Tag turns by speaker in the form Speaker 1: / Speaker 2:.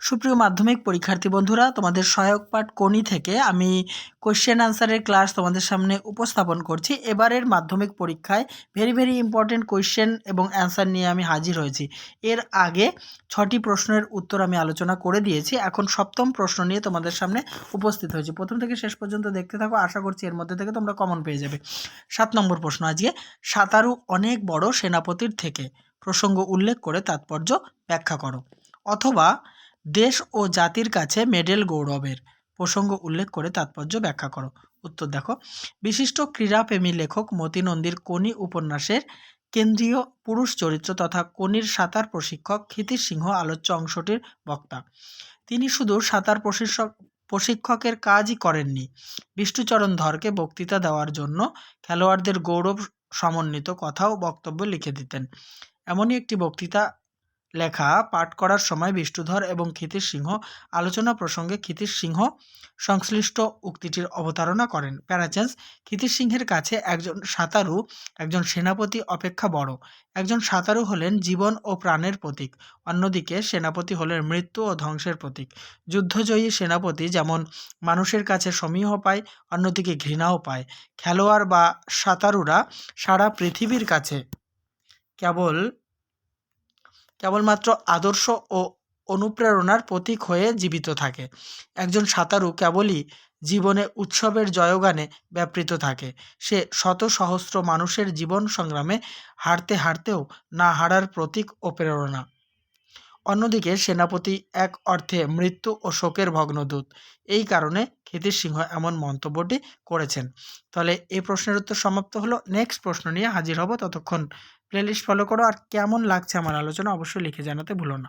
Speaker 1: সুপ্রিয় মাধ্যমিক পরীক্ষার্থী বন্ধুরা, তোমাদের সহায়ক পাঠ কোনি থেকে আমি কোশ্চেন আনসারের ক্লাস তোমাদের সামনে উপস্থাপন করছি। এবারের মাধ্যমিক পরীক্ষায় ভেরি ভেরি ইম্পর্টেন্ট কোশ্চেন এবং অ্যান্সার নিয়ে আমি হাজির হয়েছি। এর আগে ছটি প্রশ্নের উত্তর আমি আলোচনা করে দিয়েছি। এখন সপ্তম প্রশ্ন নিয়ে তোমাদের সামনে উপস্থিত হয়েছি। প্রথম থেকে শেষ পর্যন্ত দেখতে থাকো, আশা করছি এর মধ্যে থেকে তোমরা কমন পেয়ে যাবে। সাত নম্বর প্রশ্ন আজকে, সাঁতারু অনেক বড় সেনাপতির থেকে। প্রসঙ্গ উল্লেখ করে তাৎপর্য ব্যাখ্যা করো। অথবা দেশ ও জাতির কাছে মেডেল গৌরবের প্রসঙ্গ উল্লেখ করে তাৎপর্য ব্যাখ্যা করো। উত্তর দেখো, বিশিষ্ট ক্রীড়াপ্রেমী লেখক মতি নন্দীর কোনি উপন্যাসের কেন্দ্রীয় পুরুষ চরিত্র তথা কোনির সাঁতার প্রশিক্ষক ক্ষিতির সিংহ আলোচ্য অংশটির বক্তা। তিনি শুধু সাঁতার প্রশিক্ষক প্রশিক্ষকের কাজই করেননি, বিষ্ণুচরণ ধরকে বক্তৃতা দেওয়ার জন্য খেলোয়াড়দের গৌরব সমন্বিত কথা ও বক্তব্য লিখে দিতেন। এমনই একটি বক্তৃতা লেখা, পাঠ করার সময় বিষ্ণুধর এবং ক্ষিতির সিংহ আলোচনা প্রসঙ্গে ক্ষিতির সিংহ সংশ্লিষ্ট উক্তিটির অবতারণা করেন। প্যারাচেন্স ক্ষিতির সিংহের কাছে একজন সাঁতারু, একজন সেনাপতি অপেক্ষা বড়। একজন সাঁতারু হলেন জীবন ও প্রাণের প্রতীক, অন্যদিকে সেনাপতি হলেন মৃত্যু ও ধ্বংসের প্রতীক। যুদ্ধজয়ী সেনাপতি যেমন মানুষের কাছে সমীহ পায়, অন্যদিকে ঘৃণাও পায়। খেলোয়াড় বা সাঁতারুরা সারা পৃথিবীর কাছে কেবল কেবলমাত্র আদর্শ ও অনুপ্রেরণার প্রতীক হয়ে জীবিত থাকে। একজন সাঁতারু কেবলই জীবনে উৎসবের জয়গানে ব্যাপৃত থাকে। সে শত সহস্র মানুষের জীবন সংগ্রামে হারতে হারতেও না হারার প্রতীক ও প্রেরণা। অন্যদিকে সেনাপতি এক অর্থে মৃত্যু ও শোকের ভগ্নদূত। এই কারণে ক্ষিতির সিংহ এমন মন্তব্যটি করেছেন। তাহলে এই প্রশ্নের উত্তর সমাপ্ত হলো। নেক্সট প্রশ্ন নিয়ে হাজির হব ততক্ষণ। প্লেলিস্ট ফলো করো। আর কেমন লাগছে আমার আলোচনা অবশ্যই লিখে জানাতে ভুলো না।